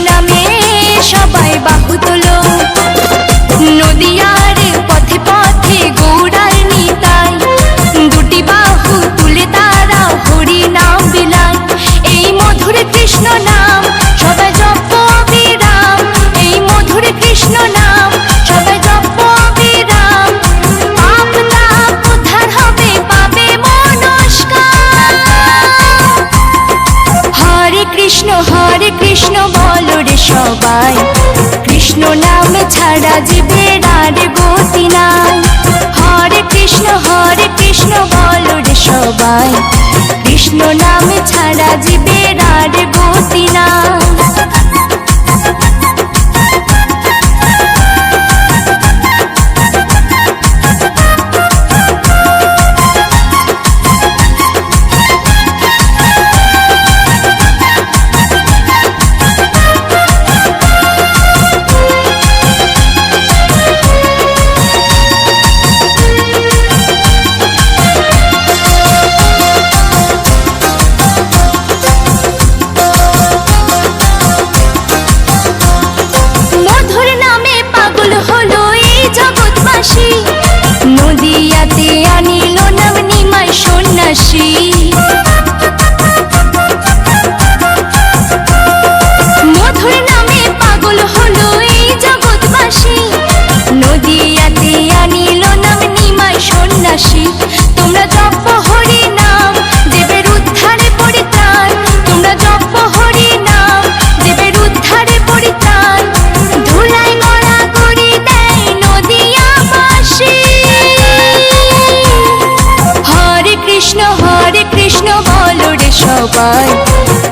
নামে সবাই বাহু তোলো সবাই। কৃষ্ণ নামে ছাড়া জীবের আর গতি নাই। হরে কৃষ্ণ হরে কৃষ্ণ বল রে সবাই। কৃষ্ণ নামে ছাড়া জীবের আর গতি নাই।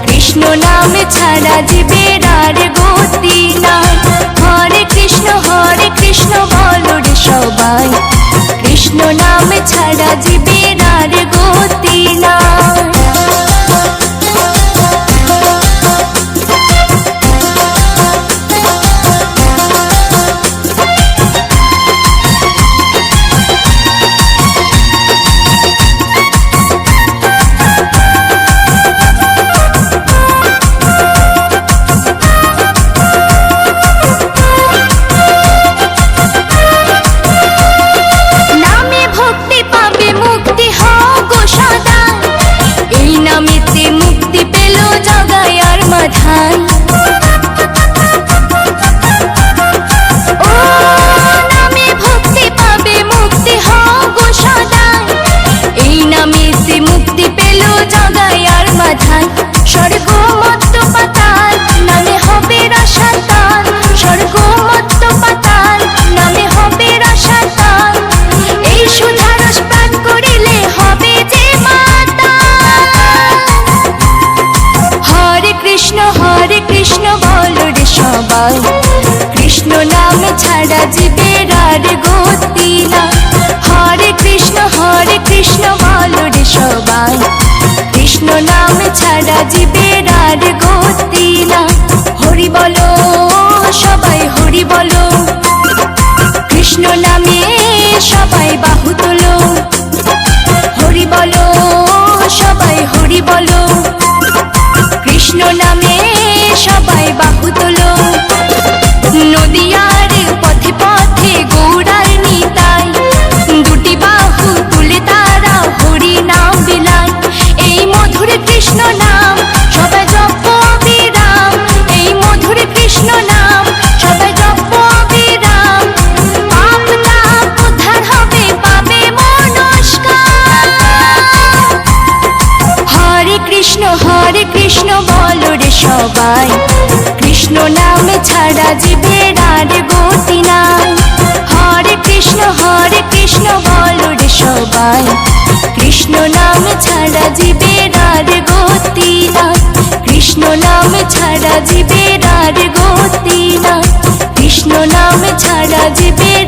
কৃষ্ণ নাম ছাড়া জীবের আর কৃষ্ণ, হরে কৃষ্ণ, বলো ছাড়া বলো, সবাই হরি কৃষ্ণ নামে সবাই বাহু তোলো। সবাই হরি কৃষ্ণ নামে হরে কৃষ্ণ, বলো রে সবাই। কৃষ্ণ নাম ছাড়া জীবের আর গতি নাই। হরে কৃষ্ণ হরে কৃষ্ণ, বলো রে সবাই। কৃষ্ণ নাম ছাড়া জীবের আর গতি নাই। কৃষ্ণ নাম ছাড়া জীবের আর গতি নাই। কৃষ্ণ নাম ছাড়া জীবের